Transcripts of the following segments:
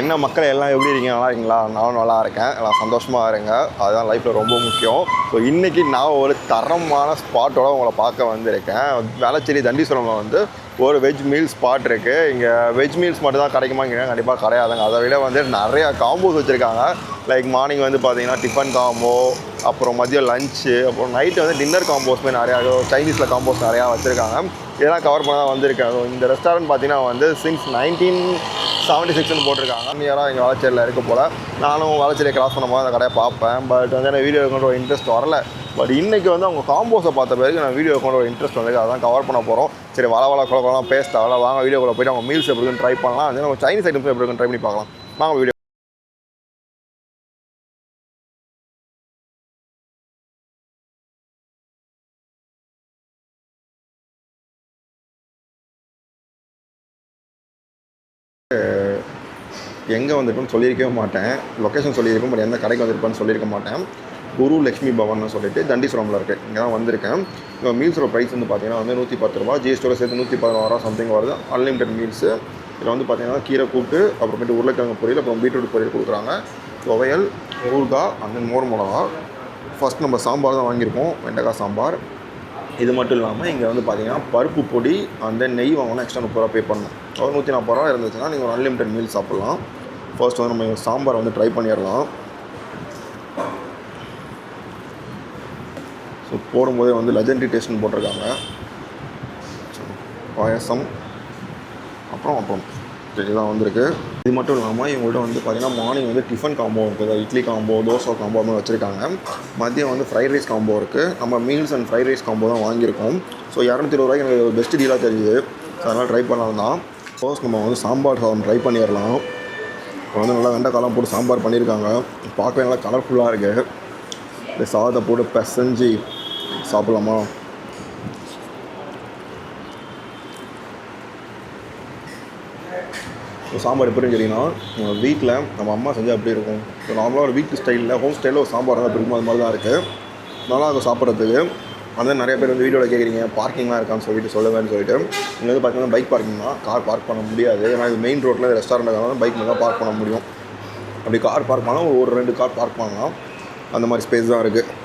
என்ன மக்கள் எல்லாம் எப்படி இருக்கீங்க? நல்லா இருக்கீங்களா? நானும் நல்லா இருக்கேன். எல்லாம் சந்தோஷமாக இருங்க. அதுதான் லைஃப்பில் ரொம்ப முக்கியம். ஸோ இன்றைக்கி நான் ஒரு தரமான ஸ்பாட்டோட உங்களை பார்க்க வந்திருக்கேன். வேளச்சேரி தண்டீஸ்வரமில் வந்து ஒரு வெஜ் மீல் ஸ்பாட் இருக்குது இங்கே வெஜ் மீல்ஸ் மட்டும் தான் கிடைக்குமா கண்டிப்பாக கிடையாதுங்க. அதை விட வந்து நிறையா காம்போஸ் வச்சுருக்காங்க. லைக் மார்னிங் வந்து பார்த்தீங்கன்னா டிஃபன் காம்போ அப்புறம் மதியம் லஞ்சு அப்புறம் நைட்டு வந்து டின்னர் காம்போஸ்மே நிறையா சைனீஸில் காம்போஸ் நிறையா வச்சுருக்காங்க. இதெல்லாம் கவர் பண்ண தான் வந்திருக்கேன். இந்த ரெஸ்டாரண்ட் பார்த்தீங்கன்னா வந்து சின்ஸ் நைன்டீன் செவன்ட்டி சிக்ஸ்னு போட்டிருக்காங்க. நியராக எங்கள் வளச்சேரியில் இருக்க போல். நானும் வளச்சேரியை கிராஸ் பண்ணும்போது அந்த கடையை பார்ப்பேன். பட் வந்து எனக்கு வீடியோ கொண்டு ஒரு இன்ட்ரெஸ்ட் வரல. பட் இன்றைக்கி வந்து அவங்க காம்போஸை பார்த்த பிறகு நான் வீடியோ கொண்டு ஒரு இன்ட்ரெஸ்ட் வந்திருக்கு அதான் கவர் பண்ண போகிறோம் சரி வள வள குழ குழலாம் பேச தேவை வாங்க வீடியோக்குள்ளே போயிட்டு அவங்க மீல்ஸ் எப்படி ட்ரை பண்ணலாம். வந்து நம்ம சைனீஸ் ஐட்டம்ஸ் எப்படி இருக்குன்னு ட்ரை பண்ணி பார்க்கலாம். வாங்க வீடியோ எங்கே வந்திருப்பேன்னு சொல்லியிருக்கவே மாட்டேன். லொக்கேஷன் சொல்லியிருப்பேன் பட் எந்த கடைக்கு வந்திருப்பேன்னு சொல்லியிருக்க மாட்டேன். குரு லக்ஷ்மி பவன் சொல்லிட்டு தண்டீஸ்வரமில் இருக்குது இங்கே தான் வந்திருக்கேன். இப்போ மீல்ஸோட ப்ரைஸ் வந்து பார்த்தீங்கன்னா வந்து நூற்றி பத்து ரூபா ஜிஎஸ்டியோட சேர்த்து நூற்றி பதினோரு ரூபா சம்திங் வருது. அன்லிமிட்டட் மீல்ஸு இதில் வந்து பார்த்தீங்கன்னா கீரை கூட்டு அப்புறமேட்டு உருளைக்கிழங்கு பொரியல் அப்புறம் பீட்ரூட் பொரியல் கொடுக்குறாங்க. துவையல் ஊறுகாய் அந்த மோர் மிளகா. ஃபஸ்ட் நம்ம சாம்பார் தான் வாங்கியிருக்கோம் வெண்டைக்காய் சாம்பார். இது மட்டும் இல்லாமல் இங்கே வந்து பார்த்தீங்கன்னா பருப்பு பொடி அந்த நெய் வாங்கினா எக்ஸ்ட்ரா முப்பது ரூபா பே பண்ணணும். ஒரு நூற்றி நாற்பது ரூபா இருந்துச்சுன்னா நீங்கள் ஒரு அன்லிமிட்டட் மீல் சாப்பிட்லாம். ஃபர்ஸ்ட் வந்து நம்ம சாம்பார் வந்து ட்ரை பண்ணிடலாம். ஸோ போடும்போதே வந்து லெஜண்டரி டேஸ்ட்னு போட்டிருக்காங்க. பாயசம் அப்புறம் அப்புறம். இதுதான் வந்திருக்கு. இது மட்டும் இல்லாமல் இவங்கள்ட்ட வந்து பார்த்தீங்கன்னா மார்னிங் வந்து டிஃபன் காம்போ இருக்குது இட்லி காம்போ தோசை காம்போ மாதிரி வச்சுருக்காங்க. மதியம் வந்து ஃப்ரைட் ரைஸ் காம்போ இருக்குது நம்ம meals and fried rice combo தான் வாங்கியிருக்கோம். ஸோ இரநூத்தி இருபது ரூபாய்க்கு எனக்கு பெஸ்ட் டீலாக தெரியுது. ஸோ அதனால் ட்ரை பண்ணலாம் தான். ஃபர்ஸ்ட் நம்ம வந்து சாம்பார் சாதம் ட்ரை பண்ணிடலாம். இப்போ வந்து நல்லா வெண்டைக்காலாம் போட்டு சாம்பார் பண்ணியிருக்காங்க. பார்க்கவே நல்லா கலர்ஃபுல்லாக இருக்குது இந்த சாதத்தை போட்டு பிசைஞ்சு சாப்பிட்லாமா? இப்போ சாம்பார் எப்படின்னு கேட்டிங்கன்னா வீட்டில் நம்ம அம்மா செஞ்சால் எப்படி இருக்கும்? இப்போ நார்மலாக ஒரு வீட்டு ஸ்டைலில் ஹோம் ஸ்டைலில் ஒரு சாம்பார் தான் இருக்கும் அது மாதிரி தான் இருக்குது நல்லா இருக்கும் சாப்பிட்றதுக்கு. அதான் நிறைய பேர் வந்து வீடியோவில் கேட்குறீங்க பார்க்கிங்லாம் இருக்கான்னு சொல்லிட்டு சொல்லுவேன்னு சொல்லிட்டு. இங்கே வந்து பார்த்தீங்கன்னா பைக் பார்க்கிங் தான். கார் பார்க் பண்ண முடியாது. ஏன்னா இது மெயின் ரோட்டில் ரெஸ்டாரண்ட் தான் பைக் மட்டும் பார்க் பண்ண முடியும். அப்படி கார் பார்க் பண்ணால் ஒரு ரெண்டு கார் பார்க் பண்ணலாம். அந்த மாதிரி ஸ்பேஸ் தான் இருக்குது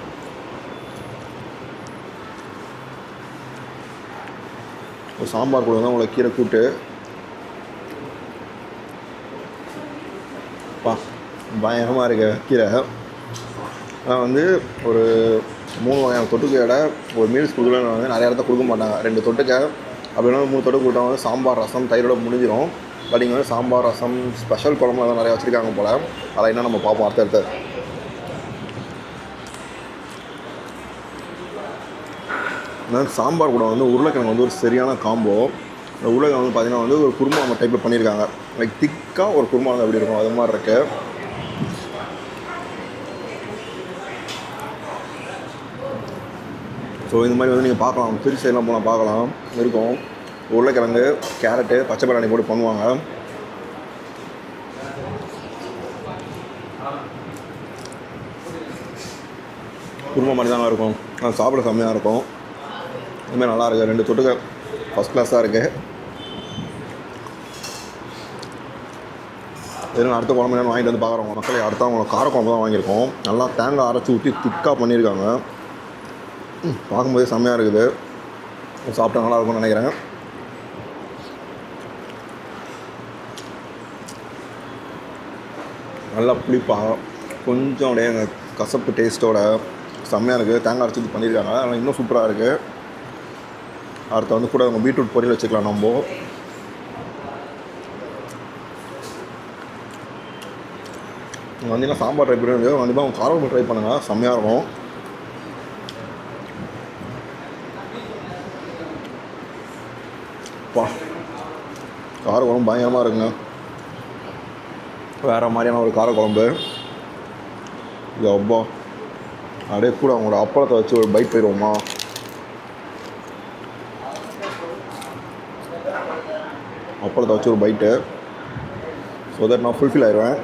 ஒரு சாம்பார் கூட தான் உங்களை கீரை கூட்டு. பா பயங்கரமாக இருக்க கீரை. ஆனால் வந்து ஒரு மூணு வகையான தொட்டுக்கையோட ஒரு மீல்ஸ் கொடுக்கலன்னு வந்து நிறைய இடத்த கொடுக்க மாட்டாங்க. ரெண்டு தொட்டுக்கை அப்படின்னா மூணு தொட்டுக்கு கொடுத்தா வந்து சாம்பார் ரசம் தயிரோட முடிஞ்சிடும் பட் இங்கே வந்து சாம்பார் ரசம் ஸ்பெஷல் குழம்பு தான் நிறையா வச்சுருக்காங்க போல். அதை என்ன நம்ம பார்ப்போம் அடுத்தடுத்து. அதாவது சாம்பார் கூட வந்து உருளைக்கிழங்கு வந்து ஒரு சரியான காம்போ இந்த உருளைக்கிழங்கு வந்து பார்த்திங்கன்னா வந்து ஒரு குருமா டைப்பில் பண்ணியிருக்காங்க. லைக் திக்காக ஒரு குருமா வந்து அப்படி இருக்கும். அது மாதிரி இருக்குது ஸோ இந்த மாதிரி வந்து நீங்கள் பார்க்கலாம். திருச்சி சைட்லாம் போனால் பார்க்கலாம். இருக்கும். உருளைக்கிழங்கு கேரட்டு பச்சை பட்டாணி போட்டு பண்ணுவாங்க. குருமா மாதிரி தாங்க இருக்கும். அது சாப்பிட செம்மையாக இருக்கும். இதுமாதிரி நல்லா இருக்குது ரெண்டு தொட்டுக்க ஃபஸ்ட் கிளாஸாக இருக்குது இது அடுத்த குழம்பு என்னன்னு வாங்கிட்டு வந்து பார்க்குறோம் மக்களை. அடுத்தவங்க கார குழம்பு தான் வாங்கியிருக்கோம். நல்லா தேங்காய் அரைச்சி ஊற்றி திக்காக பண்ணியிருக்காங்க. பார்க்கும்போதே செம்மையாக இருக்குது. சாப்பிட்டா நல்லா இருக்கும்னு நினைக்கிறேன். நல்லா புளிப்பாக கொஞ்சம் அப்படியே அந்த கசப்பு டேஸ்ட்டோட செம்மையாக இருக்குது. தேங்காய் அரைச்சி பண்ணியிருக்காங்க. ஆனால் இன்னும் சூப்பராக இருக்குது அடுத்து வந்து கூட அவங்க பீட்ரூட் பொரியல் வச்சுக்கலாம் நம்ம. வந்தீங்கன்னா சாம்பார் ட்ரை பண்ணுறது கண்டிப்பாக அவங்க காரம் ட்ரை பண்ணுங்கள் செம்மையாக இருக்கும் பா கார குழம்பு பயங்கரமாக இருக்குங்க. வேறு மாதிரியான ஒரு கார குழம்பு. இது அப்பா. அப்படியே கூட அவங்களோட அப்பளத்தை வச்சு ஒரு பைட் போயிடுவோமா. அப்பளத்தை வச்சு ஒரு பைட்டு ஸோ தட் நான் ஃபுல்ஃபில் ஆயிடுவேன்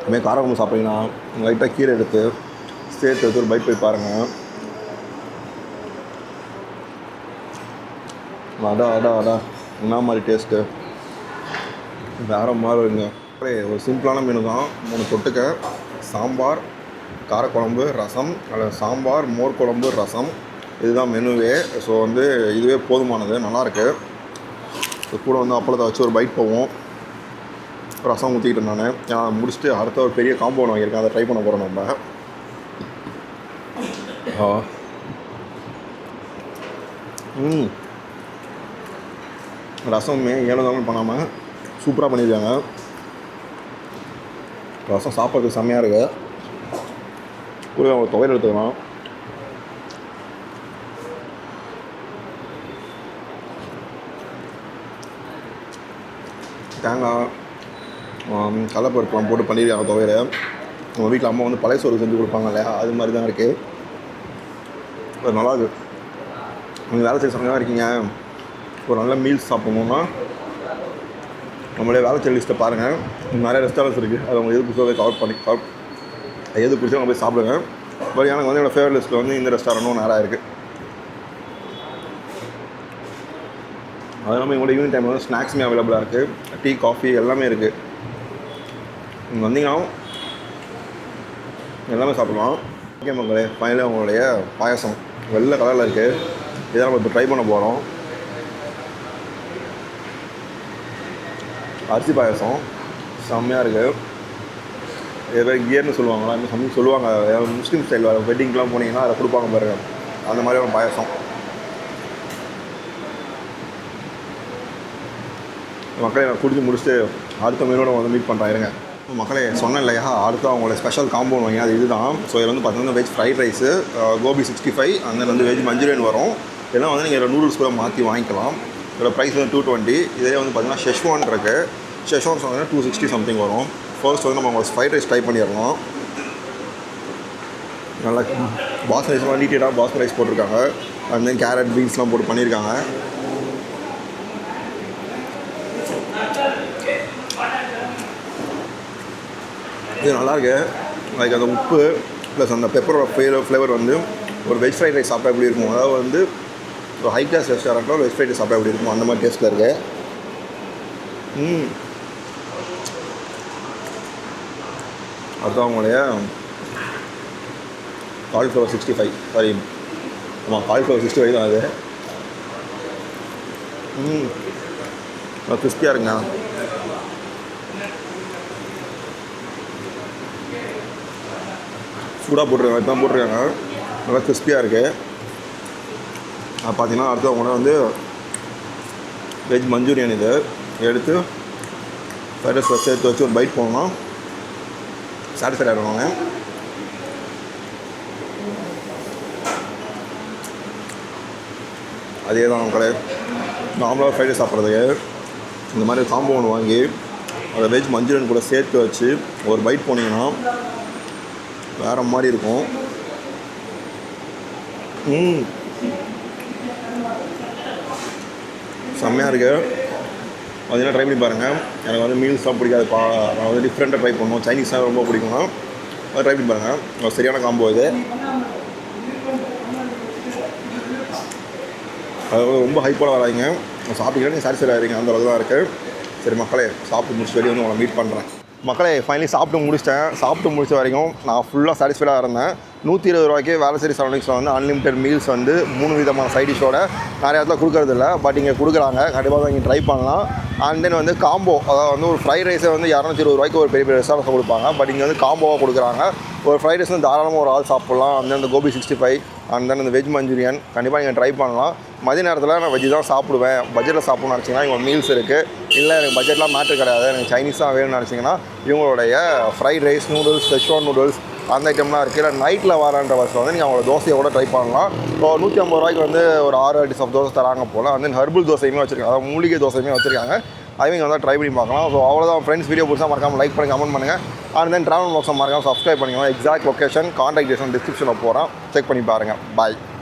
இதுமாதிரி காரக்குழம்பு சாப்பிட்டீங்கன்னா லைட்டாக கீரை எடுத்து சேர்த்து எடுத்து ஒரு பைட் போய் பாருங்கள் அடா அடா அடா என்ன மாதிரி டேஸ்ட்டு வேறு மாதிரி இருக்குங்க. அப்படியே ஒரு சிம்பிளான மீன் தான். மூணு தொட்டுக்க. சாம்பார் காரக்குழம்பு ரசம் அதில் சாம்பார் மோர் குழம்பு ரசம். இதுதான் மெனுவே ஸோ வந்து இதுவே போதுமானது. நல்லாயிருக்கு ஸோ கூட வந்து அப்பளத்தை வச்சு ஒரு பைட் போவோம் ரசம் ஊற்றிக்கிட்டு நான். ஏன்னா முடிச்சுட்டு அடுத்த ஒரு பெரிய காம்பவுண்ட் வாங்கியிருக்கேன். அதை ட்ரை பண்ண போகிறோம் நம்ம. ஆ. ம். ரசமே ஏனதாலும் பண்ணாமல் சூப்பராக பண்ணியிருக்காங்க ரசம் சாப்பிட்றதுக்கு செம்மையாக இருக்கு. கூட அவங்க துவையல் எடுத்துக்கலாம். தேங்காய் ஆம், போட்டு பண்ணியிருக்காங்க துவையல். நம்ம வீட்டில் அம்மா வந்து பழைய சோறு செஞ்சு கொடுப்பாங்க இல்லையா? அது மாதிரி தான் இருக்குது அது நல்லா இருக்குது நீங்கள் வேலை செய்ய சமயமாக இருக்கீங்க. ஒரு நல்ல மீல்ஸ் சாப்பிட்ணுன்னா நம்மளே வேலை செய்ய லிஸ்ட்டை பாருங்கள் நிறைய ரெஸ்டாரண்ட்ஸ் இருக்குது அதை உங்களுக்கு எது பிடிச்சோ கவர் பண்ணி கவர் எது பிடிச்சோ அவங்க போய் சாப்பிடுங்க. பட் எனக்கு வந்து என்னோடய ஃபேவரட் லிஸ்ட்டில் வந்து இந்த ரெஸ்டாரண்ட்டும் நிறையா இருக்குது அது இல்லாமல் எங்களோட ஈவினிங் டைமில் வந்து ஸ்நாக்ஸுமே அவைலபிளாக இருக்குது டீ காஃபி எல்லாமே இருக்குது நீங்கள் வந்தீங்கன்னா எல்லாமே சாப்பிடலாம். ஓகே மக்களே ஃபைனலாக உங்களுடைய பாயசம். வெள்ளை கலரில் இருக்குது இதை நம்ம இப்போ ட்ரை பண்ண போகிறோம் அரிசி பாயசம். செம்மையாக இருக்குது இது பேர் கியர்னு சொல்லுவாங்களா? இன்னும் சம்திங் சொல்லுவாங்க. முஸ்லீம் ஸ்டைல் வர வெட்டிங்க்கெலாம் போனீங்கன்னா அதை கொடுப்பாங்க பாருங்க. அந்த மாதிரியான பாயசம். மக்களை நான் குடிச்சு முடிச்சுட்டு அடுத்த மீனோட வந்து மீட் பண்ணுறேன் இருங்க. மக்களே சொன்னேன் இல்லையா? அடுத்து அவங்களோட ஸ்பெஷல் காம்பவுண்ட் வாங்கி அது இதுதான். ஸோ இதில் வந்து பார்த்தீங்கன்னா veg fried rice gobi sixty five அந்த வந்து வெஜ் மஞ்சூரியன் வரும். இதெல்லாம் வந்து நீங்கள் நூடுல்ஸ் கூட மாற்றி வாங்கிக்கலாம். இதோட ப்ரைஸ் வந்து டூ டுவெண்ட்டி இதே வந்து பார்த்தீங்கன்னா ஷெஷ்வான் இருக்குது ஷெஷ்வான் சொன்னீங்கன்னா டூ சிக்ஸ்டி சம்திங் வரும். ஃபர்ஸ்ட் வந்து நம்ம ஃப்ரைட் ரைஸ் ட்ரை பண்ணிடலாம் நல்லா பாஸ் ரைஸ்லாம் நீட்டடாக பாஸ் ரைஸ் போட்டிருக்காங்க. அண்ட் தென் கேரட் பீன்ஸ்லாம் போட்டு பண்ணியிருக்காங்க இது நல்லாயிருக்கு லைக் அந்த உப்பு ப்ளஸ் அந்த பெப்பரோட ஃப்ளேவர் ஃப்ளேவர் வந்து ஒரு வெஜ் ஃப்ரைட் ரைஸ் சாப்பிட்டா எப்படி இருக்கும். அதாவது வந்து ஸோ ஹை கிளாஸ் ரெஸ்டாரண்ட்டில் வெஜ் ஃப்ரைட் சாப்பிட எப்படி இருக்கும். அந்த மாதிரி டேஸ்ட்டில் இருக்கு. ம். அதுதான் அவங்களுடைய காலிஃப்ளவர் சிக்ஸ்டி ஃபைவ் சாரி ஆமாம் காலிஃப்ளவர் சிக்ஸ்டி ஃபைவ் தான் அது. ம். நல்லா கிறிஸ்பியாக இருங்க சூடாக போட்டிருக்காங்க இதுதான் போட்டிருக்காங்க. நல்லா கிறிஸ்பியாக இருக்குது பார்த்தீங்கன்னா அடுத்து கூட வந்து வெஜ் மஞ்சூரியன் இது எடுத்து ஃப்ரைட் ரைஸ் சேர்த்து வச்சு ஒரு பைட் போனோம்னா சாட்டிஸ்ஃபைட் ஆகிடுவாங்க அதே தான் கடை நார்மலாக ஃப்ரைட் ரைஸ் சாப்பிட்றதுக்கு. இந்த மாதிரி காம்போ ஒன்று வாங்கி அதை வெஜ் மஞ்சூரியன் கூட சேர்த்து வச்சு ஒரு பைட் போனீங்கன்னா வேறு மாதிரி இருக்கும். ம். செம்மையாக இருக்குது பார்த்தீங்கன்னா ட்ரை பண்ணி பாருங்கள் எனக்கு வந்து மீல்ஸ்லாம் பிடிக்காதுப்பா நான் வந்து டிஃப்ரெண்ட்டாக ட்ரை பண்ணுவோம் சைனீஸ் தான் ரொம்ப பிடிக்கும் அதை ட்ரை பண்ணி பாருங்கள் சரியான காம்போ இது. அது வந்து ரொம்ப ஹைப்போட வராதிங்க. சாப்பிட்டீங்கன்னா நீங்கள் சாட்டிஸ்ஃபைட் ஆகிறீங்க அந்த அளவுக்கு தான் இருக்குது சரி மக்களே சாப்பிட்டு முடிச்சு வெளியே வந்து உங்களை மீட் பண்ணுறேன் மக்களை ஃபைனலி சாப்பிட்டு முடிச்சிட்டேன். சாப்பிட்டு முடிச்ச வரைக்கும் நான் ஃபுல்லாக சாட்டிஸ்ஃபைடாக இருந்தேன். நூற்றி இருபது ரூபாய்க்கு வேலைசேரி சரௌண்டிங்ஸில் வந்து அன்லிமிட்டெட் மீல்ஸ் வந்து மூணு விதமான சைட் டிஷ்ஷோட நிறைய இடத்துல கொடுக்கறதில்ல பட் இங்கே கொடுக்குறாங்க. கண்டிப்பாக தான் இங்கே ட்ரை பண்ணலாம். அண்ட் தென் வந்து காம்போ அதாவது வந்து ஒரு ஃப்ரைட் ரைஸை வந்து இரநூத்தி இருபது ரூபாய்க்கு ஒரு பெரிய பெரிய ரெஸ்டாரண்ட்ஸில் கொடுப்பாங்க. பட் இங்கே வந்து காம்போவாக கொடுக்குறாங்க. ஒரு ஃப்ரைட் ரைஸ் வந்து தாராளமாக ஒரு ஆள் சாப்பிட்லாம். அந்த அந்த gobi sixty five and then இந்த வெஜ் மஞ்சூரியன் கண்டிப்பாக நீங்கள் ட்ரை பண்ணலாம். மதிய நேரத்தில் நான் வெஜ் தான் சாப்பிடுவேன். பட்ஜெட்டில் சாப்பிட்ணும்னு நினச்சிங்கன்னா இவங்க மீல்ஸ் இருக்குது இல்லை எனக்கு பட்ஜெட்லாம் மேட்ரு கிடையாது. எனக்கு சைனீஸ் தான் வேணும்னு நினச்சிங்கன்னா இவங்களுடைய fried rice noodles Schezwan noodles அந்த ஐட்டம்லாம் இருக்குது இல்லை நைட்டில் வரான்ற வருஷம் வந்து நீங்கள் அவங்களோட தோசையை கூட ட்ரை பண்ணலாம். இப்போ நூற்றி ஐம்பது ரூபாய்க்கு வந்து ஒரு ஆறு அடி ஆஃப் தோசை தராங்க போல் வந்து தென் ஹர்பல் தோசையுமே வச்சுருக்காங்க. அதாவது மூலிகை தோசையுமே வச்சுருக்காங்க. அதையும் நீங்கள் வந்து ட்ரை பண்ணி பார்க்கலாம். ஸோ அவ்வளோதான் ஃப்ரெண்ட்ஸ் வீடியோ பிடிச்சா மறக்காம லைக் பண்ணி கமெண்ட் பண்ணுங்கள் அண்ட் தென் ட்ராவல் பாக்ஸை மறக்காம சப்ஸ்கிரைப் பண்ணிக்கலாம் எக்ஸாக்ட் லொக்கேஷன் கான்டாக்ட் டிஸ்கிரிப்ஷனில் போகிறோம் செக் பண்ணி பாருங்கள் பாய்